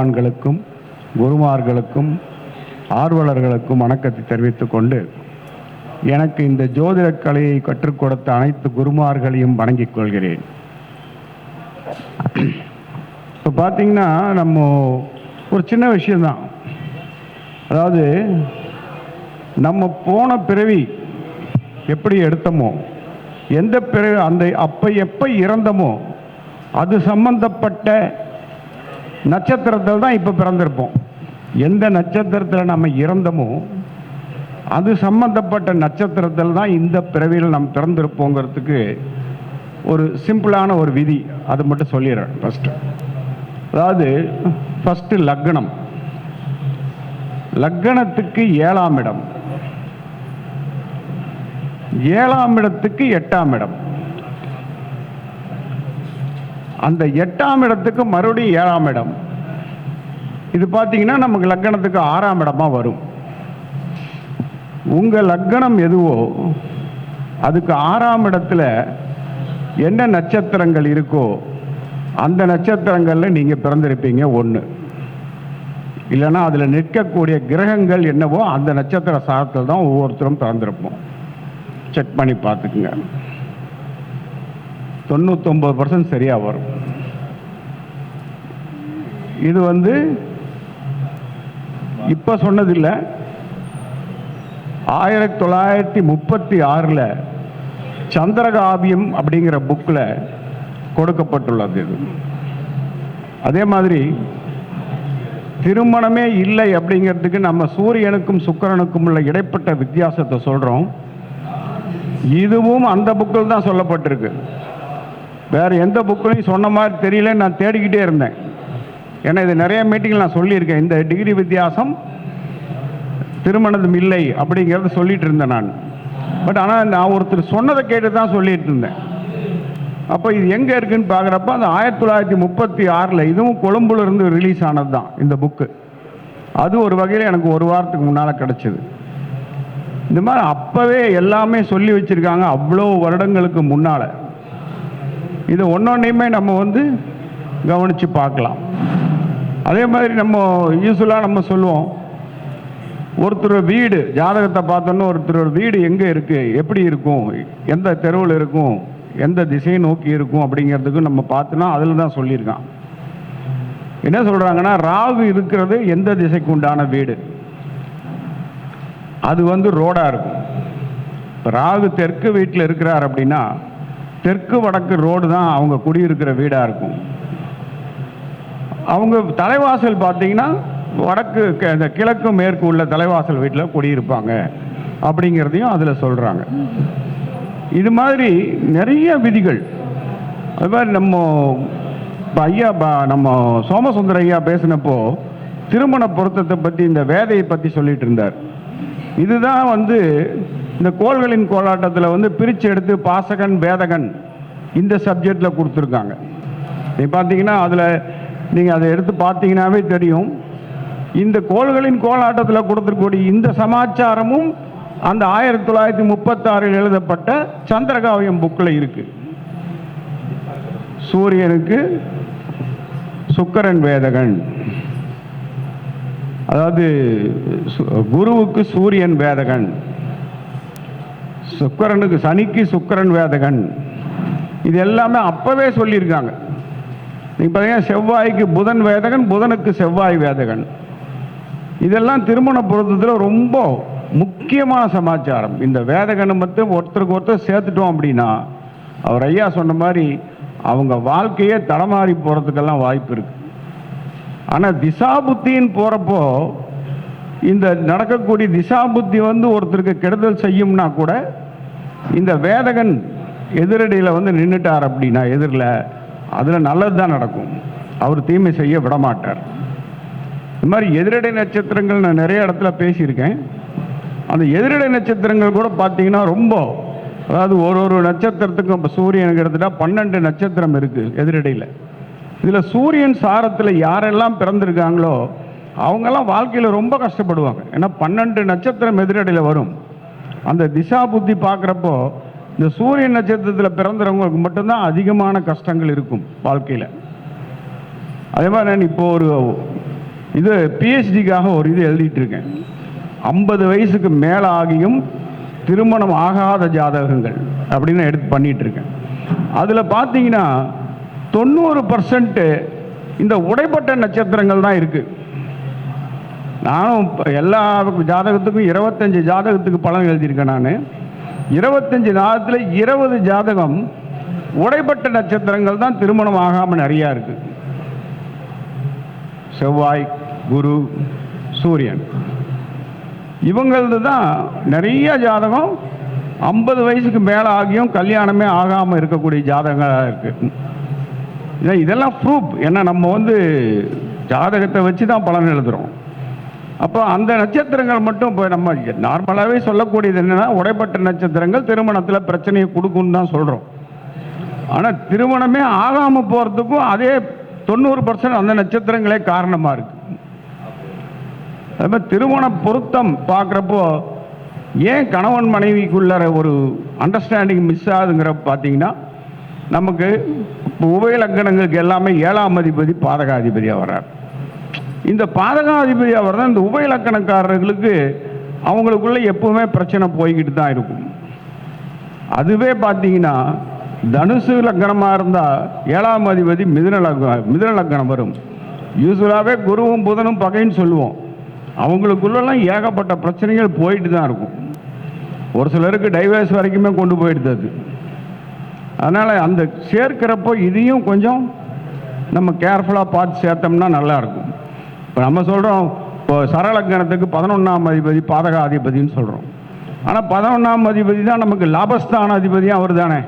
ஆண்களுக்கும் குருமார்களுக்கும் ஆர்வலர்களுக்கும் வணக்கத்தை தெரிவித்துக் கொண்டு எனக்கு இந்த ஜோதிட கலையை கற்றுக் கொடுத்த அனைத்து குருமார்களையும் வணங்கிக் கொள்கிறேன். இப்போ பார்த்தீங்கன்னா நம்ம ஒரு சின்ன விஷயம்தான். அதாவது நம்ம போன பிறவி எப்படி எடுத்தோமோ எந்த பிறவி அந்த அப்போ எப்போ இறந்தமோ அது சம்பந்தப்பட்ட நட்சத்திரத்தில் தான் இப்போ பிறந்திருப்போம். எந்த நட்சத்திரத்தில் நம்ம இறந்தமோ அது சம்பந்தப்பட்ட நட்சத்திரத்தில் தான் இந்த பிறவியில் நம்ம பிறந்திருப்போங்கிறதுக்கு ஒரு சிம்பிளான ஒரு விதி. அது மட்டும் சொல்லிடுறேன் ஃபஸ்ட்டு அதாவது ஃபஸ்ட்டு லக்னம். லக்னத்துக்கு ஏழாம் இடம். ஏழாம் இடத்துக்கு எட்டாம் இடம். அந்த எட்டாம் இடத்துக்கு மறுபடியும் ஏழாம் இடம். இது பார்த்தீங்கன்னா நமக்கு லக்கணத்துக்கு ஆறாம் இடமா வரும். உங்கள் லக்கணம் எதுவோ அதுக்கு ஆறாம் இடத்துல என்ன நட்சத்திரங்கள் இருக்கோ அந்த நட்சத்திரங்களில் நீங்கள் பிறந்திருப்பீங்க ஒன்று இல்லைன்னா அதில் நிற்கக்கூடிய கிரகங்கள் என்னவோ அந்த நட்சத்திர சாரத்தில் தான் ஒவ்வொருத்தரும் பிறந்திருப்போம். செக் பண்ணி பார்த்துக்குங்க. தொண்ணூத்தொம்பது பர்சன்ட் சரியாக வரும். இது வந்து இப்போ சொன்னதில்லை. ஆயிரத்தி தொள்ளாயிரத்தி முப்பத்தி ஆறில் சந்திரகாவியம் அப்படிங்கிற புக்கில் கொடுக்கப்பட்டுள்ளது இது. அதே மாதிரி திருமணமே இல்லை அப்படிங்கிறதுக்கு நம்ம சூரியனுக்கும் சுக்கிரனுக்கும் உள்ள இடைப்பட்ட வித்தியாசத்தை சொல்கிறோம் இதுவும் அந்த புக்கில் தான் சொல்லப்பட்டிருக்கு. வேறு எந்த புக்கிலையும் சொன்ன மாதிரி தெரியலன்னு நான் தேடிக்கிட்டே இருந்தேன். ஏன்னா இது நிறைய மீட்டிங்கில் நான் சொல்லியிருக்கேன். இந்த டிகிரி வித்தியாசம் திருமணம் இல்லை அப்படிங்கிறத சொல்லிகிட்டு இருந்தேன் நான். பட் ஆனால் நான் ஒருத்தர் சொன்னதை கேட்டு தான் சொல்லிகிட்டு இருந்தேன். அப்போ இது எங்கே இருக்குதுன்னு பார்க்குறப்ப அந்த ஆயிரத்தி தொள்ளாயிரத்தி முப்பத்தி ஆறில் இதுவும் கொழும்புலேருந்து ரிலீஸ் ஆனது தான் இந்த புக்கு அது ஒரு வகையில் எனக்கு ஒரு வாரத்துக்கு முன்னால் கிடச்சிது. இந்த மாதிரி அப்போவே எல்லாமே சொல்லி வச்சுருக்காங்க அவ்வளோ வருடங்களுக்கு முன்னால். இது ஒன்றொன்றையுமே நம்ம வந்து கவனித்து பார்க்கலாம். அதே மாதிரி நம்ம யூஸ்வலாக நம்ம சொல்லுவோம் ஒருத்தர் வீடு ஜாதகத்தை பார்த்தோன்னா ஒருத்தர் வீடு எங்கே இருக்குது எப்படி இருக்கும் எந்த தெருவில் இருக்கும் எந்த திசையை நோக்கி இருக்கும் அப்படிங்கிறதுக்கு நம்ம பார்த்தோன்னா அதில் தான் சொல்லியிருக்கான். என்ன சொல்கிறாங்கன்னா ராகு இருக்கிறது எந்த திசைக்கு உண்டான வீடு? அது வந்து ரோடாக இருக்கும். இப்போ ராகு தெற்கு வீட்டில் இருக்கிறார் அப்படின்னா தெற்கு வடக்கு ரோடு தான் அவங்க குடியிருக்கிற வீடாக இருக்கும். அவங்க தலைவாசல் பார்த்தீங்கன்னா வடக்கு இந்த கிழக்கு மேற்கு உள்ள தலைவாசல் வீட்டில் குடியிருப்பாங்க அப்படிங்கிறதையும் அதில் சொல்கிறாங்க இது மாதிரி நிறைய விதிகள். அது மாதிரி நம்ம ஐயா நம்ம சோமசுந்தர ஐயா பேசினப்போ திருமண பொருத்தத்தை பற்றி இந்த வேதையை பற்றி சொல்லிட்டு இருந்தார். இதுதான் வந்து இந்த கோள்களின் கோலாட்டத்தில் வந்து பிரித்து எடுத்து பாசகன் வேதகன் இந்த சப்ஜெக்டில் கொடுத்துருக்காங்க. நீ பார்த்தீங்கன்னா அதில் நீங்கள் அதை எடுத்து பார்த்தீங்கன்னாவே தெரியும். இந்த கோள்களின் கோலாட்டத்தில் கொடுத்துருக்கூடிய இந்த சமாச்சாரமும் அந்த ஆயிரத்தி தொள்ளாயிரத்தி முப்பத்தாறில் எழுதப்பட்ட சந்திரகாவியம் புக்கில் இருக்குது சூரியனுக்கு சுக்கரன் வேதகன். அதாவது சு- குருவுக்கு சூரியன் வேதகன். சுக்கரனுக்கு சனிக்கு சுக்கரன் வேதகன். இது எல்லாமே அப்பவே சொல்லியிருக்காங்க. நீங்கள் பார்த்தீங்கன்னா செவ்வாய்க்கு புதன் வேதகன் புதனுக்கு செவ்வாய் வேதகன். இதெல்லாம் திருமண பொருத்தத்தில் ரொம்ப முக்கியமான சமாச்சாரம். இந்த வேதகனை மட்டும் ஒருத்தருக்கு ஒருத்தர் சேர்த்துட்டோம் அப்படின்னா அவர் ஐயா சொன்ன மாதிரி அவங்க வாழ்க்கையே தடமாறி போகிறதுக்கெல்லாம் வாய்ப்பு இருக்குது ஆனால் திசாபுத்தின்னு போகிறப்போ இந்த நடக்கக்கூடிய திசாபுத்தி வந்து ஒருத்தருக்கு கெடுதல் செய்யும்னா கூட இந்த வேதகன் எதிரடியில் வந்து நின்றுட்டார் அப்படின்னா எதிரில் அதில் நல்லது தான் நடக்கும். அவர் தீமை செய்ய விடமாட்டார். இது இந்த மாதிரி எதிரடை நட்சத்திரங்கள் நான் நிறைய இடத்துல பேசியிருக்கேன். அந்த எதிரடை நட்சத்திரங்கள் கூட பார்த்தீங்கன்னா ரொம்ப அதாவது ஒரு ஒரு நட்சத்திரத்துக்கும் இப்போ சூரியனுக்கு எடுத்துட்டால் பன்னெண்டு நட்சத்திரம் இருக்குது எதிரடையில். இதில் சூரியன் சாரத்தில் யாரெல்லாம் பிறந்திருக்காங்களோ அவங்கெல்லாம் வாழ்க்கையில் ரொம்ப கஷ்டப்படுவாங்க. ஏன்னா பன்னெண்டு நட்சத்திரம் எதிரடையில் வரும். அந்த திசா புத்தி பார்க்குறப்போ இந்த சூரியன் நட்சத்திரத்தில் பிறந்தவங்களுக்கு மட்டும்தான் அதிகமான கஷ்டங்கள் இருக்கும் வாழ்க்கையில். அதே மாதிரி நான் இப்போ ஒரு இது பிஹெச்டிக்காக ஒரு இது எழுதிட்டு இருக்கேன். ஐம்பது வயசுக்கு மேலே ஆகியும் திருமணம் ஆகாத ஜாதகங்கள் அப்படின்னு எடுத்து பண்ணிகிட்டு இருக்கேன். அதில் பார்த்தீங்கன்னா தொண்ணூறு பர்சன்ட்டு இந்த உடைப்பட்ட நட்சத்திரங்கள் தான் இருக்குது நானும் எல்லா ஜாதகத்துக்கும் இருபத்தஞ்சி ஜாதகத்துக்கு பலன் எழுதியிருக்கேன் நான். இருபத்தஞ்சி நாளத்தில் இருபது ஜாதகம் உடைப்பட்ட நட்சத்திரங்கள் தான் திருமணம் ஆகாமல் நிறையா இருக்கு. செவ்வாய் குரு சூரியன். இவங்களது தான் நிறைய ஜாதகம் ஐம்பது வயசுக்கு மேலே ஆகியும் கல்யாணமே ஆகாமல் இருக்கக்கூடிய ஜாதகங்களாக இருக்குது இதெல்லாம் ப்ரூஃப் ஏன்னா நம்ம வந்து ஜாதகத்தை வச்சு தான் பலன் எழுதுகிறோம் அப்போ அந்த நட்சத்திரங்கள் மட்டும் இப்போ நம்ம நார்மலாகவே சொல்லக்கூடியது என்னென்னா உடைப்பட்ட நட்சத்திரங்கள் திருமணத்தில் பிரச்சனையை கொடுக்குன்னு தான் சொல்கிறோம் ஆனால் திருமணமே ஆகாமல் போகிறதுக்கும் அதே தொண்ணூறு பர்சன்ட் அந்த நட்சத்திரங்களே காரணமாக இருக்கு. அது மாதிரி திருமண பொருத்தம் பார்க்குறப்போ ஏன் கணவன் மனைவிக்குள்ள ஒரு அண்டர்ஸ்டாண்டிங் மிஸ் ஆகுதுங்கிற பார்த்தீங்கன்னா நமக்கு இப்போ உபய லக்கணங்களுக்கு எல்லாமே ஏழாம் அதிபதி பாதகாதிபதியாக வர்றார். இந்த பாதகாதிபதியாக வர்றதா இந்த உபயிலக்கணக்காரர்களுக்கு அவங்களுக்குள்ள எப்பவுமே பிரச்சனை போய்கிட்டு தான் இருக்கும். அதுவே பார்த்தீங்கன்னா தனுசு லக்கணமாக இருந்தால் ஏழாம் அதிபதி மிதுன லக்க மிதுன லக்கணம் வரும். யூஸ்வலாகவே குருவும் புதனும் பகைன்னு சொல்லுவோம். அவங்களுக்குள்ளெல்லாம் ஏகப்பட்ட பிரச்சனைகள் போயிட்டு தான் இருக்கும். ஒரு சிலருக்கு டைவர்ஸ் வரைக்குமே கொண்டு போயிடுது அது. அதனால் அந்த சேர்க்கிறப்போ இதையும் கொஞ்சம் நம்ம கேர்ஃபுல்லாக பார்த்து சேர்த்தோம்னா நல்லாயிருக்கும் இப்போ நம்ம சொல்கிறோம் இப்போ சரலக்கணத்துக்கு பதினொன்றாம் அதிபதி பாதகாதிபதினு அதிபதின்னு சொல்கிறோம் ஆனால் பதினொன்றாம் அதிபதி தான் நமக்கு லாபஸ்தான அதிபதியும் அவர் தானே.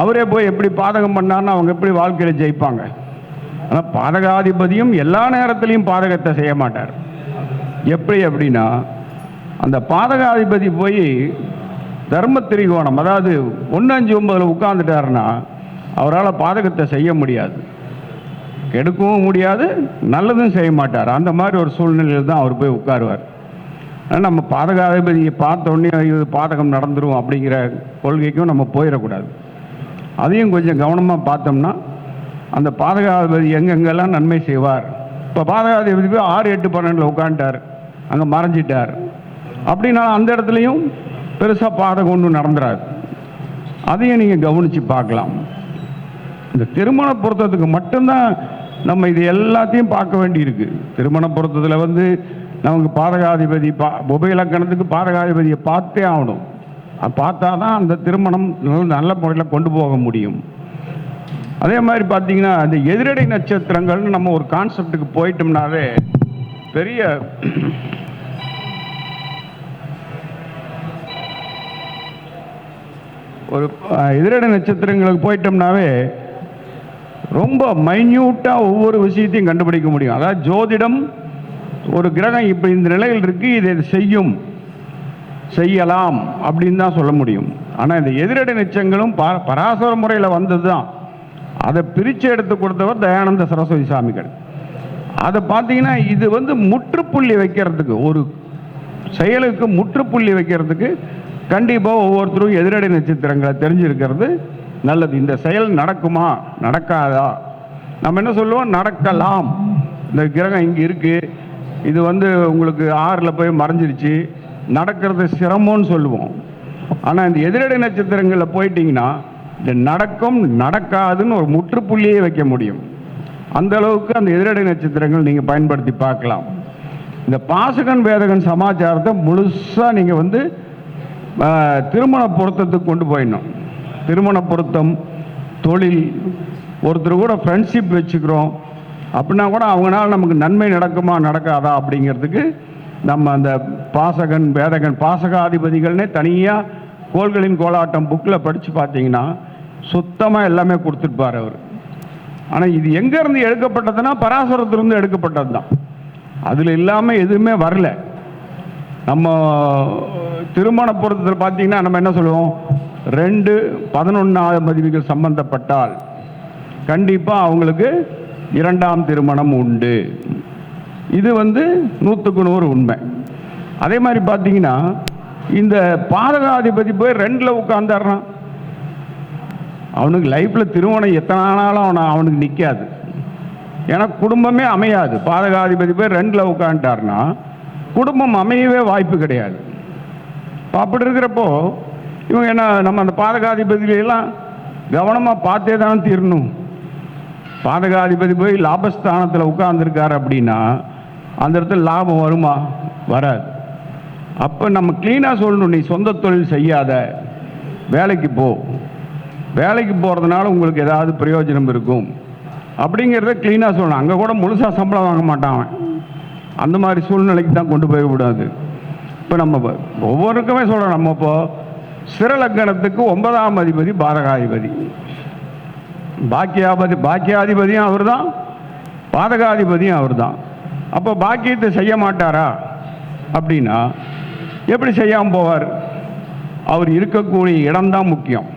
அவரே போய் எப்படி பாதகம் பண்ணார்னு அவங்க எப்படி வாழ்க்கையில் ஜெயிப்பாங்க. ஆனால் பாதகாதிபதியும் எல்லா நேரத்திலையும் பாதகத்தை செய்ய மாட்டார். எப்படி அப்படின்னா அந்த பாதகாதிபதி போய் தர்ம திரிகோணம் அதாவது ஒன்று அஞ்சு ஒன்பதில் உட்காந்துட்டாருன்னா அவரால் பாதகத்தை செய்ய முடியாது. கெடுக்கவும் முடியாது நல்லதும் செய்ய மாட்டார். அந்த மாதிரி ஒரு சூழ்நிலையில் தான் அவர் போய் உட்காருவார். ஆனால் நம்ம பாதகாதிபதியை பார்த்த இது பாதகம் நடந்துரும் அப்படிங்கிற கொள்கைக்கும் நம்ம போயிடக்கூடாது. அதையும் கொஞ்சம் கவனமாக பார்த்தோம்னா அந்த பாதகாதிபதி எங்கெங்கெல்லாம் நன்மை செய்வார். இப்போ பாதகாதிபதி போய் ஆறு எட்டு பன்னெண்டில் உட்காந்துட்டார் அங்கே மறைஞ்சிட்டார். அப்படின்னா அந்த இடத்துலையும் பெருசாக பாதகம் ஒன்றும் நடந்துறாரு அதையும் நீங்கள் கவனித்து பார்க்கலாம். இந்த திருமண பொருத்தத்துக்கு மட்டும்தான் நம்ம இது எல்லாத்தையும் பார்க்க வேண்டியிருக்கு. திருமண பொருத்தத்தில் வந்து நமக்கு பாதகாதிபதி பா உபயலக்கணத்துக்கு பாதகாதிபதியை பார்த்தே ஆகணும். பார்த்தா தான் அந்த திருமணம் நல்ல- முறையில் கொண்டு போக முடியும். அதே மாதிரி பார்த்தீங்கன்னா அந்த எதிரடை நட்சத்திரங்கள்னு நம்ம ஒரு கான்செப்டுக்கு போயிட்டோம்னாவே பெரிய ஒரு எதிரடை நட்சத்திரங்களுக்கு போயிட்டோம்னாவே ரொம்ப மைன்யூட்டாக ஒவ்வொரு விஷயத்தையும் கண்டுபிடிக்க முடியும். அதாவது ஜோதிடம் ஒரு கிரகம் இப்போ இந்த நிலையில் இருக்குது இதை செய்யும் செய்யலாம் அப்படின்னு தான் சொல்ல முடியும். ஆனால் இந்த எதிரடை நிச்சயங்களும் பா பராசர முறையில் வந்தது தான் அதை பிரித்து எடுத்து கொடுத்தவர் தயானந்த சரஸ்வதி சாமிகள். அதை பார்த்தீங்கன்னா இது வந்து முற்றுப்புள்ளி வைக்கிறதுக்கு ஒரு செயலுக்கு முற்றுப்புள்ளி வைக்கிறதுக்கு கண்டிப்பாக ஒவ்வொருத்தரும் எதிரடை நட்சத்திரங்களை தெரிஞ்சிருக்கிறது. நல்லது இந்த செயல் நடக்குமா நடக்காதா? நம்ம என்ன சொல்லுவோம்? நடக்கலாம். இந்த கிரகம் இங்கே இருக்குது இது வந்து உங்களுக்கு ஆறில் போய் மறைஞ்சிருச்சு. நடக்கிறது சிரமம்னு சொல்லுவோம். ஆனால் இந்த எதிரடை நட்சத்திரங்களில் போயிட்டிங்கன்னா இது நடக்கும் நடக்காதுன்னு ஒரு முற்றுப்புள்ளியே வைக்க முடியும். அந்த அளவுக்கு அந்த எதிரடை நட்சத்திரங்கள் நீங்கள் பயன்படுத்தி பார்க்கலாம். இந்த பாசகன் வேதகன் சமாச்சாரத்தை முழுசாக நீங்கள் வந்து திருமண பொருத்தத்துக்கு கொண்டு போயிடணும். திருமண பொருத்தம் தொழில் ஒருத்தர் கூட ஃப்ரெண்ட்ஷிப் வச்சுக்கிறோம். அப்படின்னா கூட அவங்களால நமக்கு நன்மை நடக்குமா நடக்காதா அப்படிங்கிறதுக்கு நம்ம அந்த பாசகன் வேதகன் பாசகாதிபதிகள்னே தனியாக கோள்களின் கோலாட்டம் புக்கில் படித்து பார்த்தீங்கன்னா சுத்தமாக எல்லாமே கொடுத்துருப்பார் அவர். ஆனால் இது எங்கேருந்து எடுக்கப்பட்டதுன்னா பராசரத்திலிருந்து எடுக்கப்பட்டது தான். அதில் இல்லாமல் எதுவுமே வரல. நம்ம திருமண பொருத்தத்தில் பார்த்தீங்கன்னா நம்ம என்ன சொல்லுவோம்? ரெண்டு பதினொன்றாவது மதிவுகள் சம்பந்தப்பட்டால் கண்டிப்பாக அவங்களுக்கு இரண்டாம் திருமணம் உண்டு. இது வந்து நூற்றுக்கு நூறு உண்மை. அதே மாதிரி பார்த்தீங்கன்னா இந்த பாதகாதிபதி போய் ரெண்டில் உட்காந்துடுறான் அவனுக்கு லைஃப்பில் திருமணம் எத்தனை நாளும் அவனை அவனுக்கு நிற்காது ஏன்னா குடும்பமே அமையாது. பாதகாதிபதி போய் ரெண்டில் உட்காந்துட்டாருன்னா குடும்பம் அமையவே வாய்ப்பு கிடையாது. அப்படி இருக்கிறப்போ இவங்க என்ன நம்ம அந்த பாதகாதிபதியெல்லாம் கவனமாக பார்த்தே தான் தீரணும். பாதகாதிபதி போய் லாபஸ்தானத்தில் உட்கார்ந்துருக்கார் அப்படின்னா அந்த இடத்துல லாபம் வருமா? வராது. அப்போ நம்ம க்ளீனாக சொல்லணும் நீ சொந்த தொழில் செய்யாத வேலைக்கு போ. வேலைக்கு போகிறதுனால உங்களுக்கு ஏதாவது பிரயோஜனம் இருக்கும். அப்படிங்கிறத க்ளீனாக சொல்லணும். அங்கே கூட முழுசாக சம்பளம் வாங்க மாட்டான் அவன். அந்த மாதிரி சூழ்நிலைக்கு தான் கொண்டு போய் விடாது இப்போ நம்ம ஒவ்வொருக்குமே சொல்கிறோம் நம்ம இப்போ சிறலக்கணத்துக்கு ஒன்பதாம் அதிபதி பாதகாதிபதி. பாக்கியாபதி பாக்கியாதிபதியும் அவர் தான் பாதகாதிபதியும் அவர் தான் அப்போ பாக்கியத்தை செய்ய மாட்டாரா? அப்படின்னா எப்படி செய்யாமல் போவார்? அவர் இருக்கக்கூடிய இடம்தான் முக்கியம்.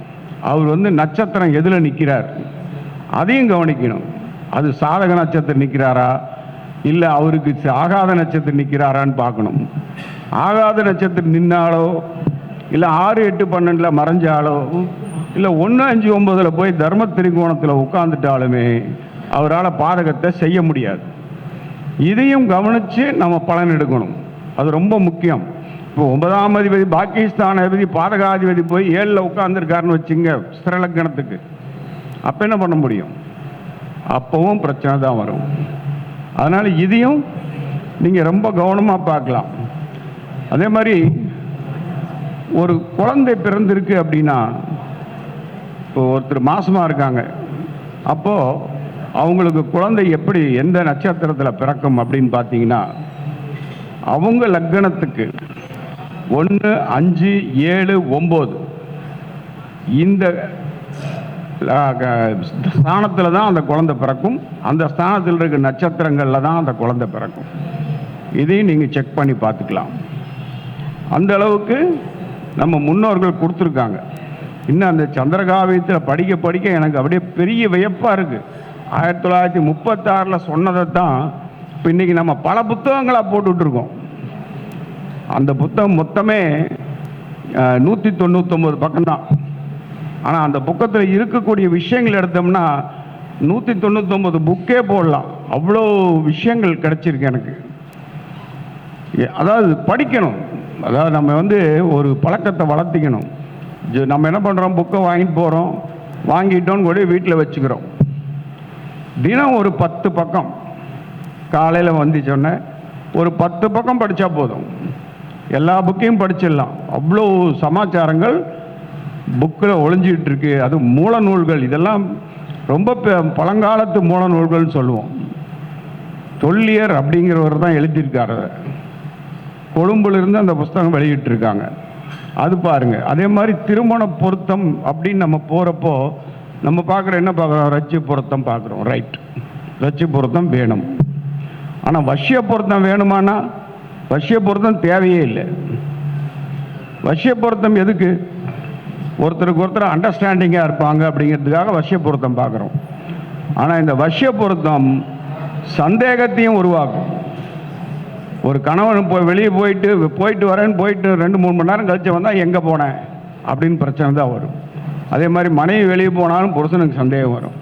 அவர் வந்து நட்சத்திரம் எதில் நிற்கிறார் அதையும் கவனிக்கணும். அது சாதக நட்சத்திரம் நிற்கிறாரா இல்லை அவருக்கு ஆகாத நட்சத்திரம் நிற்கிறாரான்னு பார்க்கணும். ஆகாத நட்சத்திரம் நின்னாலோ இல்லை ஆறு எட்டு பன்னெண்டில் மறைஞ்சாலோ இல்லை ஒன்று அஞ்சு ஒம்பதில் போய் தர்ம திரிகோணத்தில் உட்காந்துட்டாலுமே அவரால் பாதகத்தை செய்ய முடியாது. இதையும் கவனித்து நம்ம பலன் எடுக்கணும். அது ரொம்ப முக்கியம். இப்போ ஒன்பதாம் அதிபதி பாகிஸ்தான் அதிபதி பாதகாதிபதி போய் ஏழில் உட்காந்துருக்காருன்னு வச்சுங்க ஸ்திரலக்கணத்துக்கு அப்போ என்ன பண்ண முடியும்? அப்பவும் பிரச்சனை தான் வரும். அதனால் இதையும் நீங்கள் ரொம்ப கவனமாக பார்க்கலாம். அதே மாதிரி ஒரு குழந்தை பிறந்திருக்கு அப்படின்னா இப்போ ஒருத்தர் மாசமாக இருக்காங்க. அப்போது அவங்களுக்கு குழந்தை எப்படி எந்த நட்சத்திரத்தில் பிறக்கும் அப்படின்னு பார்த்தீங்கன்னா அவங்க லக்கணத்துக்கு ஒன்று அஞ்சு ஏழு ஒம்பது. இந்த ஸ்தானத்தில் தான் அந்த குழந்தை பிறக்கும். அந்த ஸ்தானத்தில் இருக்க நட்சத்திரங்களில் தான் அந்த குழந்தை பிறக்கும். இதையும் நீங்கள் செக் பண்ணி பார்த்துக்கலாம் அந்த அளவுக்கு நம்ம முன்னோர்கள் கொடுத்துருக்காங்க. இன்னும் அந்த சந்திரகாவியத்தில் படிக்க படிக்க எனக்கு அப்படியே பெரிய வியப்பாக இருக்குது ஆயிரத்தி தொள்ளாயிரத்தி முப்பத்தாறில் சொன்னதை தான் இப்போ இன்றைக்கி நம்ம பல புத்தகங்களாக போட்டுட்ருக்கோம். அந்த புத்தகம் மொத்தமே நூற்றி தொண்ணூத்தொம்பது பக்கம்தான். ஆனால் அந்த புக்கத்தில் இருக்கக்கூடிய விஷயங்கள் எடுத்தோம்னா நூற்றி தொண்ணூத்தொம்பது புக்கே போடலாம். அவ்வளோ விஷயங்கள் கிடச்சிருக்கு எனக்கு. அதாவது படிக்கணும். அதாவது நம்ம வந்து ஒரு பழக்கத்தை வளர்த்திக்கணும். நம்ம என்ன பண்ணுறோம் புக்கை வாங்கிட்டு போகிறோம் வாங்கிட்டோன்னு கூட வீட்டில் வச்சுக்கிறோம். தினம் ஒரு பத்து பக்கம். காலையில் வந்து சொன்னேன் ஒரு பத்து பக்கம் படித்தா போதும். எல்லா புக்கையும் படிச்சிடலாம். அவ்வளோ சமாச்சாரங்கள் புக்கில் ஒளிஞ்சிகிட்ருக்கு அது மூல நூல்கள். இதெல்லாம் ரொம்ப பெ- பழங்காலத்து மூல நூல்கள்னு சொல்லுவோம். தொல்லியர் அப்படிங்கிறவர் தான் எழுதியிருக்காரு கொழும்புலேருந்து அந்த புஸ்தகம் வெளியிட்டிருக்காங்க. அது பாருங்க. அதே மாதிரி திருமண பொருத்தம் அப்படின்னு நம்ம போகிறப்போ நம்ம பார்க்குற என்ன பார்க்குறோம்? ரச்சி பொருத்தம் பார்க்குறோம். ரைட் ரச்சி பொருத்தம் வேணும். ஆனால் வசிய பொருத்தம் வேணுமானா? வசிய பொருத்தம் தேவையே இல்லை. வசிய பொருத்தம் எதுக்கு? ஒருத்தருக்கு ஒருத்தர் அண்டர்ஸ்டாண்டிங்காக இருப்பாங்க அப்படிங்கிறதுக்காக வசிய பொருத்தம் பார்க்குறோம். ஆனால் இந்த வசிய பொருத்தம் சந்தேகத்தையும் உருவாக்கும். ஒரு கணவன் போய் வெளியே போயிட்டு போயிட்டு வரேன்னு போயிட்டு ரெண்டு மூணு மணி நேரம் கழிச்சு வந்தால் எங்கே போனேன்? அப்படின்னு பிரச்சனை தான் வரும். அதே மாதிரி மனைவி வெளியே போனாலும் புருஷனுக்கு சந்தேகம் வரும்.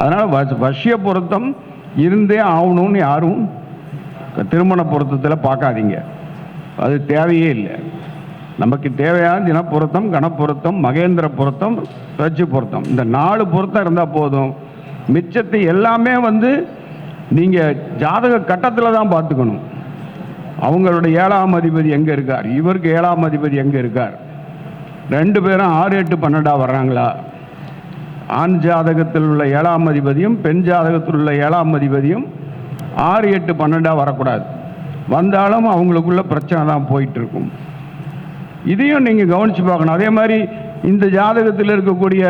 அதனால் வ வசிய பொருத்தம் இருந்தே ஆகணும்னு யாரும் திருமண பொருத்தத்தில் பார்க்காதீங்க. அது தேவையே இல்லை. நமக்கு தேவையான தினப்பொருத்தம் கணப்பொருத்தம் மகேந்திர பொருத்தம் ரட்சி பொருத்தம். இந்த நாலு பொருத்தம் இருந்தால் போதும். மிச்சத்தை எல்லாமே வந்து நீங்கள் ஜாதக கட்டத்தில் தான் பார்த்துக்கணும். அவங்களுடைய ஏழாம் அதிபதி எங்கே இருக்கார்? இவருக்கு ஏழாம் அதிபதி எங்கே இருக்கார்? ரெண்டு பேரும் ஆறு எட்டு பன்னெண்டாக வர்றாங்களா? ஆண் ஜாதகத்தில் உள்ள ஏழாம் அதிபதியும் பெண் ஜாதகத்தில் உள்ள ஏழாம் அதிபதியும் ஆறு எட்டு பன்னெண்டாக வரக்கூடாது. வந்தாலும் அவங்களுக்குள்ள பிரச்சனை தான் போயிட்டு இருக்கும் இதையும் நீங்கள் கவனித்து பார்க்கணும். அதே மாதிரி இந்த ஜாதகத்தில் இருக்கக்கூடிய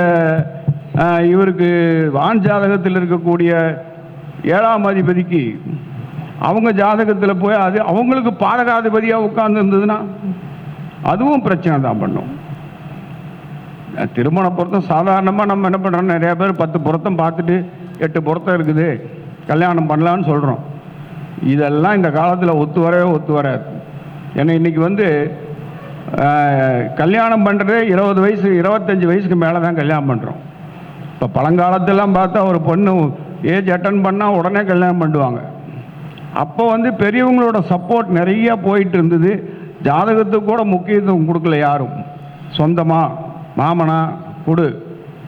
இவருக்கு ஆண் ஜாதகத்தில் இருக்கக்கூடிய ஏழாம் அதிபதிக்கு அவங்க ஜாதகத்தில் போய் அது அவங்களுக்கு பாதகாதிபதியாக உட்கார்ந்து இருந்ததுன்னா அதுவும் பிரச்சனை தான் பண்ணும். திருமண பொருத்தம் சாதாரணமாக நம்ம என்ன பண்ணுறோம் நிறையா பேர் பத்து பொருத்தம் பார்த்துட்டு எட்டு பொருத்தம் இருக்குது. கல்யாணம் பண்ணலான்னு சொல்கிறோம் இதெல்லாம் இந்த காலத்தில் ஒத்து வரவே ஒத்து வராது. ஏன்னா இன்னைக்கு வந்து கல்யாணம் பண்ணுறதே இருபது வயசு இருபத்தஞ்சி வயசுக்கு மேலே தான் கல்யாணம் பண்ணுறோம் இப்போ பழங்காலத்தெல்லாம் பார்த்தா ஒரு பொண்ணு ஏஜ் அட்டன் பண்ணால் உடனே கல்யாணம் பண்ணுவாங்க. அப்போ வந்து பெரியவங்களோட சப்போர்ட் நிறைய போயிட்டு இருந்தது ஜாதகத்துக்கு கூட முக்கியத்துவம் கொடுக்கல யாரும். சொந்தமாக மாமனா கொடு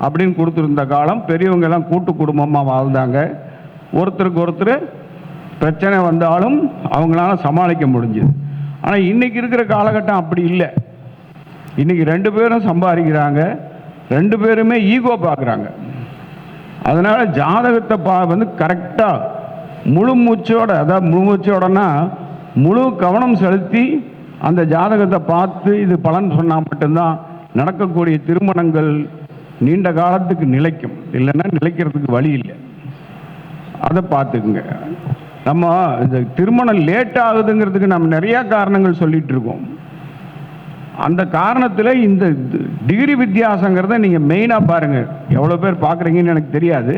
அப்படின்னு கொடுத்துருந்த காலம் பெரியவங்க எல்லாம் கூட்டு குடும்பமாக வாழ்ந்தாங்க. ஒருத்தருக்கு ஒருத்தர் பிரச்சனை வந்தாலும் அவங்களால சமாளிக்க முடிஞ்சுது. ஆனால் இன்றைக்கி இருக்கிற காலகட்டம் அப்படி இல்லை. இன்றைக்கி ரெண்டு பேரும் சம்பாதிக்கிறாங்க. ரெண்டு பேருமே ஈகோ பார்க்குறாங்க அதனால் ஜாதகத்தை பா வந்து கரெக்டாக முழு மூச்சோட அதாவது முழு மூச்சோடனா முழு கவனம் செலுத்தி அந்த ஜாதகத்தை பார்த்து இது பலன் சொன்னால் மட்டும்தான் நடக்கக்கூடிய திருமணங்கள் நீண்ட காலத்துக்கு நிலைக்கும். இல்லைன்னா நிலைக்கிறதுக்கு வழி இல்லை. அதை பார்த்துக்குங்க. நம்ம இந்த திருமணம் லேட் ஆகுதுங்கிறதுக்கு நம்ம நிறையா காரணங்கள் சொல்லிகிட்டு இருக்கோம். அந்த காரணத்தில் இந்த டிகிரி வித்தியாசங்கிறத நீங்கள் மெயினாக பாருங்கள் எவ்வளோ பேர் பார்க்குறீங்கன்னு எனக்கு தெரியாது.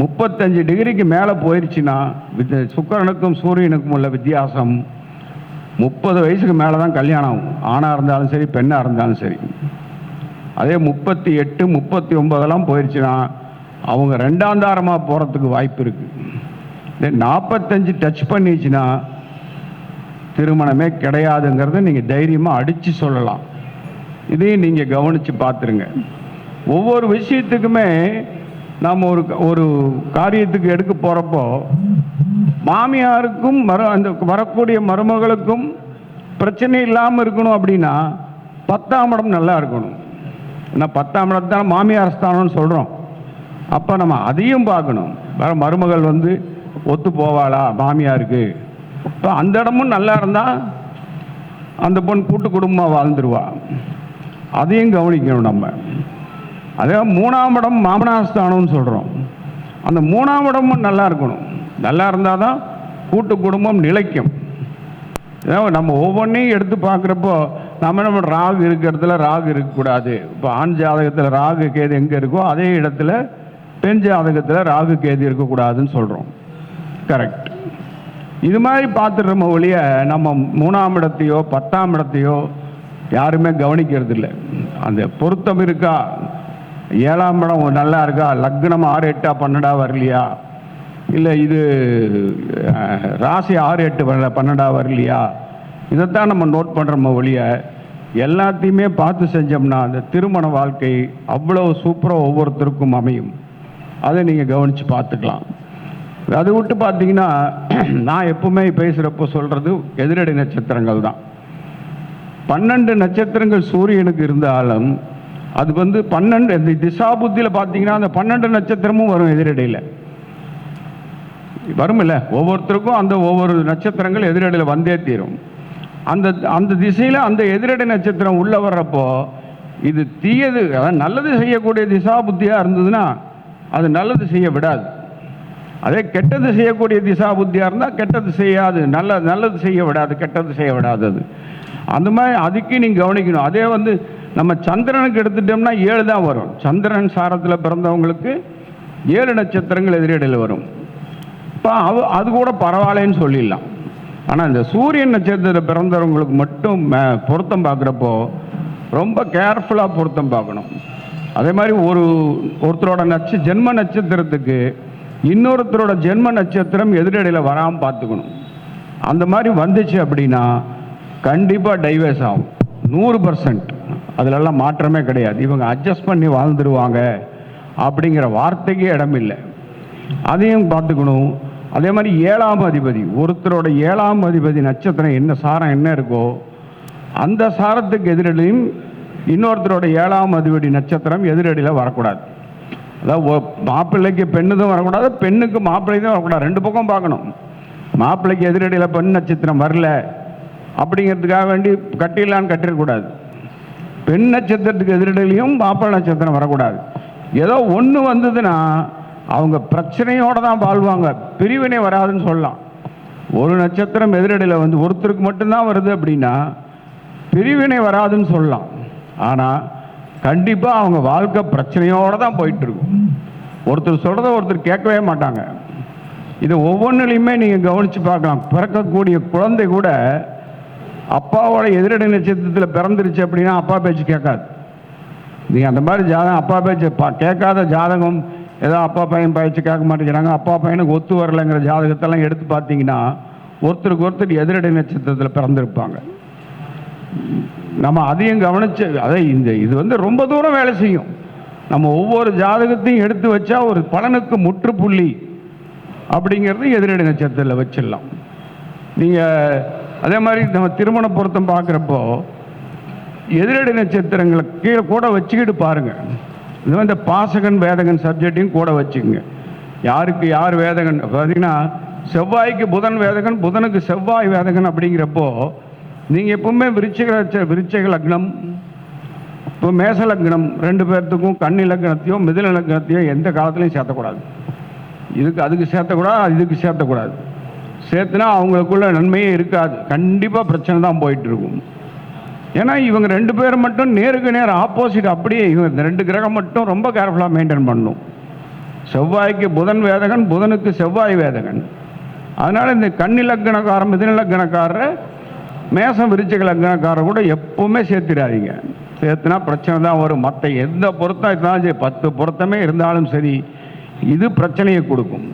முப்பத்தஞ்சு டிகிரிக்கு மேலே போயிடுச்சுன்னா வித் சுக்கரனுக்கும் சூரியனுக்கும் உள்ள வித்தியாசம் முப்பது வயசுக்கு மேலே தான் கல்யாணம் ஆகும். ஆணாக இருந்தாலும் சரி பெண்ணாக இருந்தாலும் சரி. அதே முப்பத்தி எட்டு முப்பத்தி ஒம்பதெல்லாம் போயிடுச்சுன்னா அவங்க ரெண்டாந்தாரமாக போகிறதுக்கு வாய்ப்பு இருக்குது நாற்பத்தஞ்சு டச் பண்ணிச்சுன்னா திருமணமே கிடையாதுங்கிறத நீங்கள் தைரியமாக அடித்து சொல்லலாம். இதையும் நீங்கள் கவனித்து பார்த்துருங்க. ஒவ்வொரு விஷயத்துக்குமே நாம் ஒரு ஒரு காரியத்துக்கு எடுக்க போகிறப்போ மாமியாருக்கும் மரு அந்த வரக்கூடிய மருமகளுக்கும் பிரச்சனை இல்லாமல் இருக்கணும் அப்படின்னா பத்தாம் இடம் நல்லா இருக்கணும். ஏன்னா பத்தாம் இடம் தான் மாமியார் ஸ்தானம்னு சொல்கிறோம் அப்போ நம்ம அதையும் பார்க்கணும். வர மருமகள் வந்து ஒத்து போவாளா மாமியாருக்கு? இப்போ அந்த இடமும் நல்லா இருந்தால் அந்த பொண்ணு கூட்டு குடும்பமாக வாழ்ந்துருவா. அதையும் கவனிக்கணும் நம்ம. அதே மூணாம் இடம் மாமனாஸ்தானம்னு சொல்கிறோம் அந்த மூணாம் இடமும் நல்லா இருக்கணும். நல்லா இருந்தால் தான் கூட்டு குடும்பம் நிலைக்கும். நம்ம ஒவ்வொன்றையும் எடுத்து பார்க்குறப்போ நம்ம நம்ம ராகு இருக்கிற இடத்துல ராகு இருக்கக்கூடாது. இப்போ ஆண் ஜாதகத்தில் ராகு கேது எங்கே இருக்கோ அதே இடத்துல பெண் ஜாதகத்தில் ராகு கேது இருக்கக்கூடாதுன்னு சொல்கிறோம் கரெக்ட் இது மாதிரி பார்த்துடுறோம ஒழிய நம்ம மூணாம் இடத்தையோ பத்தாம் இடத்தையோ யாருமே கவனிக்கிறது இல்லை அந்த பொருத்தம் இருக்கா? ஏழாம் இடம் நல்லா இருக்கா? லக்னம் ஆறு எட்டா பன்னெண்டா வரலையா? இல்லை இது ராசி ஆறு எட்டு வரல பன்னெண்டா வரலையா? இதைத்தான் நம்ம நோட் பண்ணுறோமோ ஒழிய எல்லாத்தையுமே பார்த்து செஞ்சோம்னா அந்த திருமண வாழ்க்கை அவ்வளோ சூப்பராக ஒவ்வொருத்தருக்கும் அமையும். அதை நீங்கள் கவனித்து பார்த்துக்கலாம். அதை விட்டு பார்த்தீங்கன்னா நான் எப்பவுமே பேசுகிறப்போ சொல்கிறது எதிரடை நட்சத்திரங்கள் தான். பன்னெண்டு நட்சத்திரங்கள் சூரியனுக்கு இருந்தாலும் அது வந்து பன்னெண்டு இந்த திசா புத்தியில் பார்த்தீங்கன்னா அந்த பன்னெண்டு நட்சத்திரமும் வரும் எதிரடையில். வரும்ல? ஒவ்வொருத்தருக்கும் அந்த ஒவ்வொரு நட்சத்திரங்கள் எதிரடையில் வந்தே தீரும். அந்த அந்த திசையில் அந்த எதிரடை நட்சத்திரம் உள்ளே வர்றப்போ இது தீயது அதாவது நல்லது செய்யக்கூடிய திசா புத்தியாக இருந்ததுன்னா அது நல்லது செய்ய விடாது. அதே கெட்டது செய்யக்கூடிய திசா புத்தியாக இருந்தால் கெட்டது செய்யாது. நல்ல நல்லது செய்ய விடாது கெட்டது செய்ய விடாது அது அந்த மாதிரி அதுக்கு நீங்கள் கவனிக்கணும். அதே வந்து நம்ம சந்திரனுக்கு எடுத்துட்டோம்னா ஏழு தான் வரும். சந்திரன் சாரத்தில் பிறந்தவங்களுக்கு ஏழு நட்சத்திரங்கள் எதிரடையில் வரும். இப்போ அது அது கூட பரவாயில்லன்னு சொல்லிடலாம். ஆனால் இந்த சூரியன் நட்சத்திரத்தில் பிறந்தவங்களுக்கு மட்டும் பொருத்தம் பார்க்குறப்போ ரொம்ப கேர்ஃபுல்லாக பொருத்தம் பார்க்கணும். அதே மாதிரி ஒரு ஒருத்தரோட நட்ச ஜென்ம நட்சத்திரத்துக்கு இன்னொருத்தரோட ஜென்ம நட்சத்திரம் எதிரடையில் வராமல் பார்த்துக்கணும். அந்த மாதிரி வந்துச்சு அப்படின்னா கண்டிப்பாக டைவர்ஸ் ஆகும். நூறு பர்சன்ட் அதிலெல்லாம் மாற்றமே கிடையாது. இவங்க அட்ஜஸ்ட் பண்ணி வாழ்ந்துருவாங்க அப்படிங்கிற வார்த்தைக்கே இல்லை. அதையும் பார்த்துக்கணும். அதே மாதிரி ஏழாம் அதிபதி ஒருத்தரோட ஏழாம் அதிபதி நட்சத்திரம் என்ன சாரம் என்ன இருக்கோ அந்த சாரத்துக்கு எதிரடியும் இன்னொருத்தரோட ஏழாம் அதிபதி நட்சத்திரம் எதிரடியில் வரக்கூடாது. அதாவது மாப்பிள்ளைக்கு பெண்ணுதும் வரக்கூடாது பெண்ணுக்கு மாப்பிள்ளை தான் வரக்கூடாது. ரெண்டு பக்கம் பார்க்கணும். மாப்பிள்ளைக்கு எதிரடியில் பெண் நட்சத்திரம் வரல அப்படிங்கிறதுக்காக வேண்டி கட்டிடலான்னு கட்டிடக்கூடாது. பெண் நட்சத்திரத்துக்கு எதிரிடலையும் மாப்பிள்ளை நட்சத்திரம் வரக்கூடாது. ஏதோ ஒன்று வந்ததுன்னா அவங்க பிரச்சனையோடு தான் வாழ்வாங்க. பிரிவினை வராதுன்னு சொல்லலாம். ஒரு நட்சத்திரம் எதிரடையில் வந்து ஒருத்தருக்கு மட்டும்தான் வருது அப்படின்னா பிரிவினை வராதுன்னு சொல்லலாம். ஆனால் கண்டிப்பாக அவங்க வாழ்க்கை பிரச்சனையோடு தான் போயிட்டு இருக்கும் ஒருத்தர் சொல்கிறத ஒருத்தர் கேட்கவே மாட்டாங்க. இது ஒவ்வொன்றுலையுமே நீங்கள் கவனித்து பார்க்கலாம். பிறக்கக்கூடிய குழந்தை கூட அப்பாவோட எதிரடை நட்சத்திரத்தில் பிறந்துருச்சு அப்படின்னா அப்பா பேச்சு கேட்காது. நீங்கள் அந்த மாதிரி ஜாதகம் அப்பா பேச்சு பா கேட்காத ஜாதகம் ஏதோ அப்பா பையன் பயிற்சி கேட்க மாட்டேங்கிறாங்க அப்பா பையனுக்கு ஒத்து வரலைங்கிற ஜாதகத்தெல்லாம் எடுத்து பார்த்தீங்கன்னா ஒருத்தருக்கு ஒருத்தர் எதிரடை நட்சத்திரத்தில் பிறந்திருப்பாங்க. நம்ம அதையும் கவனிச்சு அதை இந்த இது வந்து ரொம்ப தூரம் வேலை செய்யும். நம்ம ஒவ்வொரு ஜாதகத்தையும் எடுத்து வச்சா ஒரு பலனுக்கு முற்றுப்புள்ளி அப்படிங்கிறது எதிரடை நட்சத்திரத்தில் வச்சிடலாம். நீங்கள் அதே மாதிரி நம்ம திருமண பொருத்தம் பார்க்குறப்போ எதிரடி நட்சத்திரங்களை கீழே கூட வச்சுக்கிட்டு பாருங்கள் இது வந்து இந்த பாசகன் வேதகன் சப்ஜெக்டையும் கூட வச்சுக்கோங்க. யாருக்கு யார் வேதகன்? பார்த்தீங்கன்னா செவ்வாய்க்கு புதன் வேதகன் புதனுக்கு செவ்வாய் வேதகன் அப்படிங்கிறப்போ நீங்கள் எப்பவுமே விருச்சிக லட்ச- விருச்சிக லக்னம் இப்போ மேச லக்னம் ரெண்டு பேர்த்துக்கும் கன்னி இலக்கணத்தையும் மிதுன லக்னத்தையோ எந்த காலத்துலையும் சேர்த்தக்கூடாது. இதுக்கு அதுக்கு சேர்த்தக்கூடாது இதுக்கு சேர்த்தக்கூடாது. சேர்த்துனா அவங்களுக்குள்ள நன்மையே இருக்காது. கண்டிப்பாக பிரச்சனை தான் போயிட்டு இருக்கும் ஏன்னா இவங்க ரெண்டு பேரும் மட்டும் நேருக்கு நேர் ஆப்போசிட் அப்படியே இவங்க இந்த ரெண்டு கிரகம் மட்டும் ரொம்ப கேர்ஃபுல்லாக மெயின்டைன் பண்ணும். செவ்வாய்க்கு புதன் வேதகன் புதனுக்கு செவ்வாய் வேதகன். அதனால் இந்த கன்னி மிதநிலக்கணக்காரர் மேசம் விரிச்சக லக்கணக்காரர் கூட எப்பவுமே சேர்த்திடாதீங்க. சேர்த்துனா பிரச்சனை தான் வரும். மற்ற எந்த பொருத்தம் இருந்தாலும் சரி பத்து பொருத்தமே இருந்தாலும் சரி இது பிரச்சனையை கொடுக்கும்.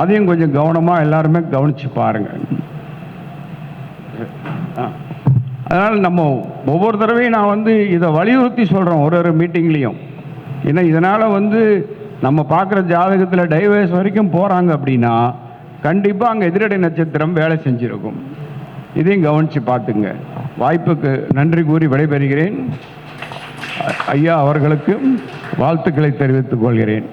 அதையும் கொஞ்சம் கவனமாக எல்லாருமே கவனித்து பாருங்கள் அதனால் நம்ம ஒவ்வொரு தடவையும் நான் வந்து இதை வலியுறுத்தி சொல்கிறோம் ஒரு ஒரு மீட்டிங்லேயும். ஏன்னா இதனால் வந்து நம்ம பார்க்குற ஜாதகத்தில் டைவர்ஸ் வரைக்கும் போகிறாங்க அப்படின்னா கண்டிப்பாக அங்கே எதிரடை நட்சத்திரம் வேலை செஞ்சுருக்கும். இதையும் கவனித்து பார்த்துங்க. வாய்ப்புக்கு நன்றி கூறி விடைபெறுகிறேன். ஐயா அவர்களுக்கு வாழ்த்துக்களை தெரிவித்துக் கொள்கிறேன்.